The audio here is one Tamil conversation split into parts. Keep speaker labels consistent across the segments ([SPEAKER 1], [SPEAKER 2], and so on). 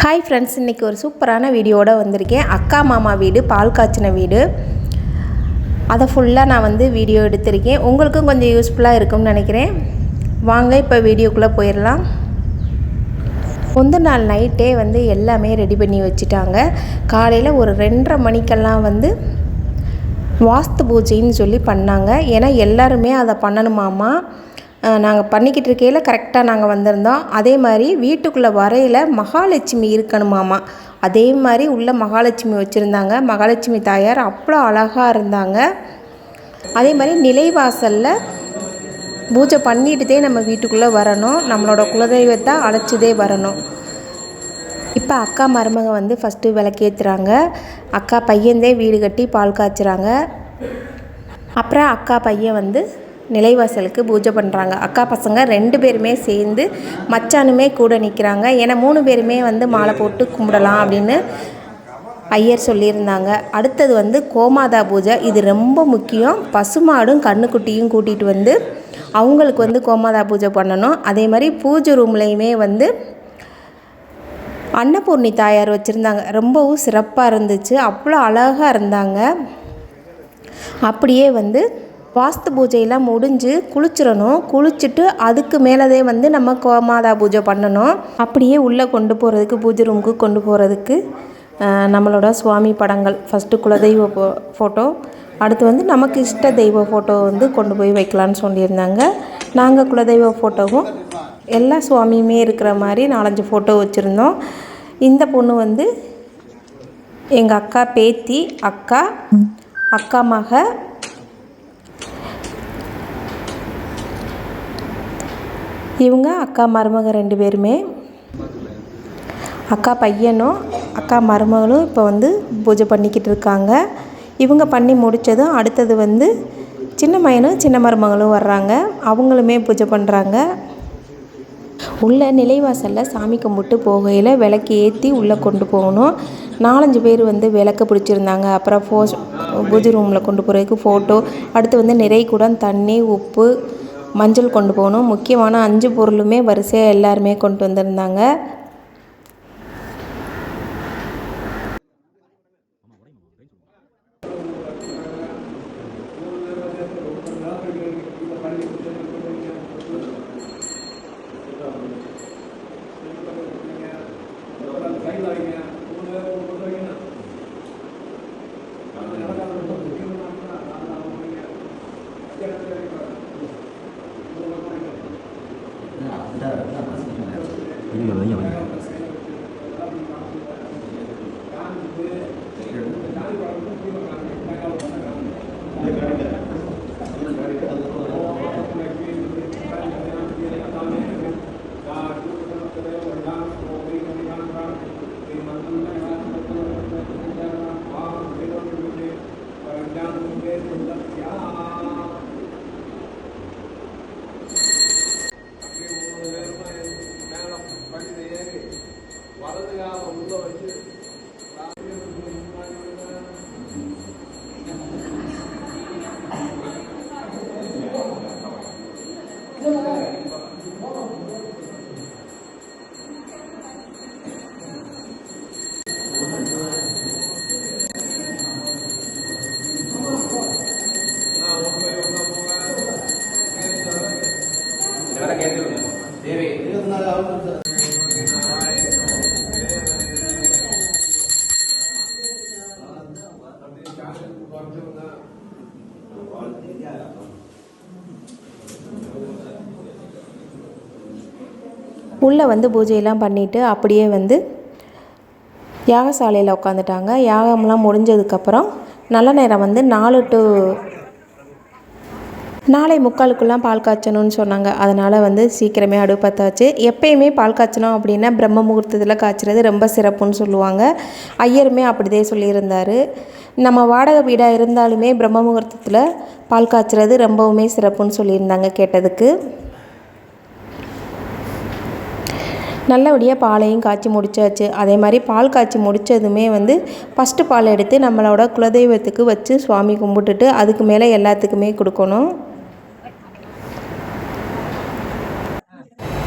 [SPEAKER 1] ஹாய் ஃப்ரெண்ட்ஸ் இன்றைக்கி ஒரு சூப்பரான வீடியோட வந்திருக்கேன். அக்கா மாமா வீடு பால் காய்ச்சின வீடு. அதை ஃபுல்லாக நான் வந்து வீடியோ எடுத்திருக்கேன். உங்களுக்கும் கொஞ்சம் யூஸ்ஃபுல்லாக இருக்கும்னு நினைக்கிறேன். வாங்க இப்போ வீடியோக்குள்ளே போயிடலாம். முந்த நாள் நைட்டே வந்து எல்லாமே ரெடி பண்ணி வச்சுட்டாங்க. காலையில் ஒரு ரெண்டரை மணிக்கெல்லாம் வந்து வாஸ்து பூஜைன்னு சொல்லி பண்ணாங்க. ஏன்னா எல்லாருமே அதை பண்ணணுமாமா நாங்கள் பண்ணிக்கிட்டு இருக்கையில் கரெக்டாக நாங்கள் வந்திருந்தோம். அதே மாதிரி வீட்டுக்குள்ளே வரையில் மகாலட்சுமி இருக்கணுமாமா அதே மாதிரி உள்ள மகாலட்சுமி வச்சுருந்தாங்க. மகாலட்சுமி தாயார் அவ்வளோ அழகாக இருந்தாங்க. அதே மாதிரி நிலைவாசலில் பூஜை பண்ணிட்டுதே நம்ம வீட்டுக்குள்ளே வரணும். நம்மளோட குலதெய்வத்தை அழைச்சிதே வரணும். இப்போ அக்கா மருமக வந்து ஃபஸ்ட்டு விளக்கேற்றுறாங்க அக்கா பையன்தே வீடு கட்டி பால் காய்ச்சுறாங்க. அப்புறம் அக்கா பையன் வந்து நிலைவாசலுக்கு பூஜை பண்ணுறாங்க அக்கா பசங்க ரெண்டு பேருமே சேர்ந்து மச்சானுமே கூட நிற்கிறாங்க ஏன்னா மூணு பேருமே வந்து மாலை போட்டு கும்பிடலாம் அப்படின்னு ஐயர் சொல்லியிருந்தாங்க. அடுத்தது வந்து கோமாதா பூஜை. இது ரொம்ப முக்கியம். பசுமாடும் கண்ணுக்குட்டியும் கூட்டிகிட்டு வந்து அவங்களுக்கு வந்து கோமாதா பூஜை பண்ணணும். அதே மாதிரி பூஜை ரூம்லேயுமே வந்து அன்னபூர்ணி தாயார் வச்சுருந்தாங்க. ரொம்பவும் சிறப்பாக இருந்துச்சு. அவ்வளோ அழகாக இருந்தாங்க. அப்படியே வந்து வாஸ்து பூஜையெல்லாம் முடிஞ்சு குளிச்சிடணும். குளிச்சுட்டு அதுக்கு மேலதே வந்து நம்ம கோமாதா பூஜை பண்ணணும். அப்படியே உள்ளே கொண்டு போகிறதுக்கு பூஜை ரூமுக்கு கொண்டு போகிறதுக்கு நம்மளோட சுவாமி படங்கள். ஃபஸ்ட்டு குலதெய்வ ஃபோட்டோ அடுத்து வந்து நமக்கு இஷ்ட தெய்வ ஃபோட்டோ வந்து கொண்டு போய் வைக்கலான்னு சொல்லியிருந்தாங்க. நாங்கள் குலதெய்வ ஃபோட்டோவும் எல்லா சுவாமியுமே இருக்கிற மாதிரி நாலஞ்சு ஃபோட்டோ வச்சுருந்தோம். இந்த பொண்ணு வந்து எங்கள் அக்கா பேத்தி அக்கா அக்கா மக இவங்க அக்கா மருமக ரெண்டு பேருமே. அக்கா பையனும் அக்கா மருமகளும் இப்போ வந்து பூஜை பண்ணிக்கிட்டு இருக்காங்க. இவங்க பண்ணி முடித்ததும் அடுத்தது வந்து சின்ன மையனும் சின்ன மருமகளும் வர்றாங்க. அவங்களுமே பூஜை பண்ணுறாங்க உள்ள நிலைவாசலில் சாமி கும்பிட்டு போகையில் விளக்கு ஏற்றி உள்ளே கொண்டு போகணும். நாலஞ்சு பேர் வந்து விளக்கு பிடிச்சிருந்தாங்க. அப்புறம் ஃபோ பூஜை ரூமில் கொண்டு போகிறதுக்கு ஃபோட்டோ அடுத்து வந்து நிறை கூட தண்ணி உப்பு மஞ்சள் கொண்டு போகணும். முக்கியமான அஞ்சு பொருளுமே வரிசையாக எல்லாருமே கொண்டு வந்திருந்தாங்க.
[SPEAKER 2] 因为人有眼。
[SPEAKER 1] உள்ளே வந்து பூஜையெல்லாம் பண்ணிவிட்டு அப்படியே வந்து யாகசாலையில் உட்காந்துட்டாங்க யாகம்லாம் முடிஞ்சதுக்கப்புறம் நல்ல நேரம் வந்து நாலு டு நாளை முக்காலுக்குலாம் பால் காய்ச்சணும்னு சொன்னாங்க. அதனால் வந்து சீக்கிரமே அடுப்பத்தாச்சு எப்பயுமே பால் காய்ச்சணும் அப்படின்னா பிரம்ம முகூர்த்தத்தில் காய்ச்சிறது ரொம்ப சிறப்புன்னு சொல்லுவாங்க. ஐயருமே அப்படிதே சொல்லியிருந்தார். நம்ம வாடகை வீடாக இருந்தாலுமே பிரம்ம முகூர்த்தத்தில் பால் காய்ச்சிறது ரொம்பவுமே சிறப்புன்னு சொல்லியிருந்தாங்க கேட்டதுக்கு. நல்லபடியாக பாலையும் காய்ச்சி முடிச்சாச்சு. அதே மாதிரி பால் காய்ச்சி முடித்ததுமே வந்து ஃபஸ்ட்டு பால் எடுத்து நம்மளோட குலதெய்வத்துக்கு வச்சு சுவாமி கும்பிட்டுட்டு அதுக்கு மேலே எல்லாத்துக்குமே கொடுக்கணும்.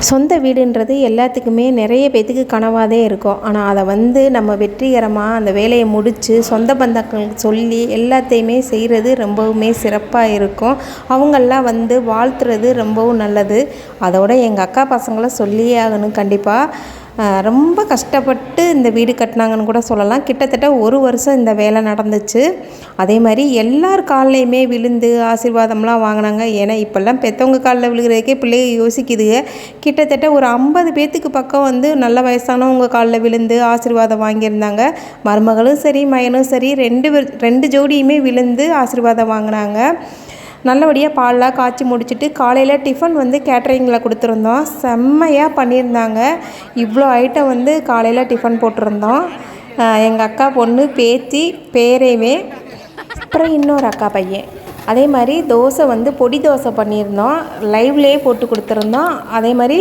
[SPEAKER 1] சொந்த வீடுன்றது எல்லாத்துக்குமே நிறைய பேத்துக்கு கனவாகவே இருக்கும். ஆனால் அதை வந்து நம்ம வெற்றிகரமாக அந்த வேலையை முடித்து சொந்த பந்தங்களுக்கு சொல்லி எல்லாத்தையுமே செய்கிறது ரொம்பவுமே சிறப்பாக இருக்கும். அவங்கெல்லாம் வந்து வாழ்த்துறது ரொம்பவும் நல்லது. அதோட எங்கள் அக்கா பசங்களை சொல்லியே ஆகணும் கண்டிப்பாக ரொம்ப கஷ்டப்பட்டு இந்த வீடு கட்டினாங்கன்னு கூட சொல்லலாம். கிட்டத்தட்ட ஒரு வருஷம் இந்த வேலை நடந்துச்சு. அதே மாதிரி எல்லார் கால்லையுமே விழுந்து ஆசீர்வாதம்லாம் வாங்கினாங்க. ஏன்னா இப்போல்லாம் பெற்றவங்க காலில் விழுகிறதுக்கே பிள்ளைங்க யோசிக்குதுங்க கிட்டத்தட்ட ஒரு ஐம்பது பேர்த்துக்கு பக்கம் வந்து நல்ல வயசானவங்க காலில் விழுந்து ஆசீர்வாதம் வாங்கியிருந்தாங்க. மருமகளும் சரி மயனும் சரி ரெண்டு பேர் ரெண்டு ஜோடியுமே விழுந்து ஆசீர்வாதம் வாங்கினாங்க. நல்லபடியாக பால்லாம் காய்ச்சி முடிச்சுட்டு காலையில் டிஃபன் வந்து கேட்ரிங்கில் கொடுத்துருந்தோம். செம்மையாக பண்ணியிருந்தாங்க. இவ்வளோ ஐட்டம் வந்து காலையில் டிஃபன் போட்டிருந்தோம். எங்கள் அக்கா பொண்ணு பேத்தி பேரேவே அப்புறம் இன்னொரு அக்கா பையன். அதே மாதிரி தோசை வந்து பொடி தோசை பண்ணியிருந்தோம். லைவ்லேயே போட்டு கொடுத்துருந்தோம். அதே மாதிரி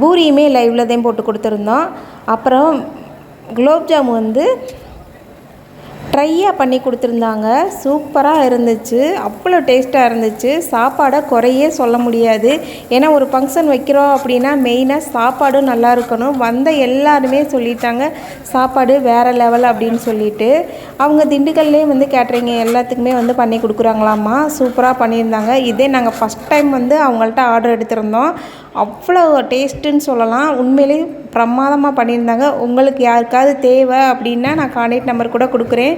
[SPEAKER 1] பூரியுமே லைவில் தான் போட்டு கொடுத்துருந்தோம். அப்புறம் குலோப்ஜாம் வந்து ட்ரையாக பண்ணி கொடுத்துருந்தாங்க. சூப்பராக இருந்துச்சு. அவ்வளோ டேஸ்ட்டாக இருந்துச்சு. சாப்பாடை குறையே சொல்ல முடியாது. ஏன்னா ஒரு ஃபங்க்ஷன் வைக்கிறோம் அப்படின்னா மெயினாக சாப்பாடும் நல்லா இருக்கணும். வந்த எல்லாருமே சொல்லிட்டாங்க சாப்பாடு வேறு லெவல் அப்படின்னு சொல்லிட்டு. அவங்க திண்டுக்கல்லே வந்து கேட்ரிங்க எல்லாத்துக்குமே வந்து பண்ணி கொடுக்குறாங்களாம்மா. சூப்பராக பண்ணியிருந்தாங்க. இதே நாங்கள் ஃபஸ்ட் டைம் வந்து அவங்கள்ட்ட ஆர்டர் எடுத்திருந்தோம். அவ்வளோ டேஸ்ட்டுன்னு சொல்லலாம். உண்மையிலே பிரமாதமாக பண்ணியிருந்தாங்க. உங்களுக்கு யாருக்காவது தேவை அப்படின்னா நான் கான்டாக்ட் நம்பர் கூட கொடுக்குறேன்.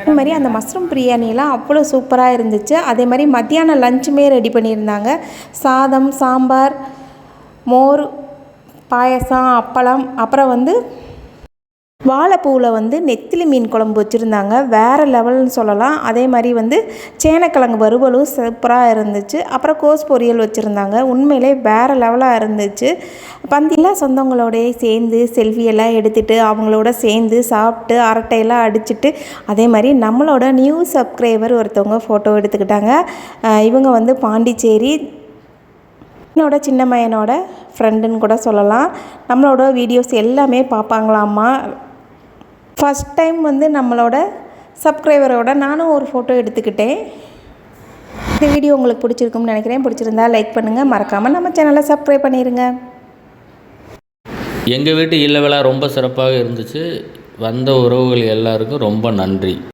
[SPEAKER 1] அதே மாதிரி அந்த மஷ்ரூம் பிரியாணிலாம் அவ்வளோ சூப்பராக இருந்துச்சு. அதே மாதிரி மத்தியானம் லஞ்சுமே ரெடி பண்ணியிருந்தாங்க. சாதம் சாம்பார் மோர் பாயசம் அப்பளம் அப்புறம் வந்து வாழைப்பூவில் வந்து நெத்திலி மீன் குழம்பு வச்சுருந்தாங்க. வேறு லெவல்னு சொல்லலாம். அதே மாதிரி வந்து சேனக்கிழங்கு வறுவலும் சூப்பராக இருந்துச்சு. அப்புறம் கோஸ் பொரியல் வச்சுருந்தாங்க. உண்மையிலே வேறு லெவலாக இருந்துச்சு. பந்தியில் சொந்தங்களோடய சேர்ந்து செல்ஃபி எல்லாம் எடுத்துகிட்டு அவங்களோட சேர்ந்து சாப்பிட்டு அரட்டையெல்லாம் அடிச்சுட்டு அதே மாதிரி நம்மளோட நியூ சப்ஸ்கிரைபர் ஒருத்தவங்க ஃபோட்டோ எடுத்துக்கிட்டாங்க. இவங்க வந்து பாண்டிச்சேரி என்னோட சின்ன மையனோட ஃப்ரெண்டுன்னு கூட சொல்லலாம். நம்மளோட வீடியோஸ் எல்லாமே பார்ப்பாங்களாம்மா. ஃபஸ்ட் டைம் வந்து நம்மளோட சப்ஸ்கிரைபரோட நானும் ஒரு ஃபோட்டோ எடுத்துக்கிட்டேன். இந்த வீடியோ உங்களுக்கு பிடிச்சிருக்கும்னு நினைக்கிறேன். பிடிச்சிருந்தா லைக் பண்ணுங்கள் மறக்காமல் நம்ம சேனலை சப்ஸ்கிரைப் பண்ணிடுங்க
[SPEAKER 3] எங்கள் வீட்டு இல்ல விழா ரொம்ப சிறப்பாக இருந்துச்சு. வந்த உறவுகள் எல்லாருக்கும் ரொம்ப நன்றி.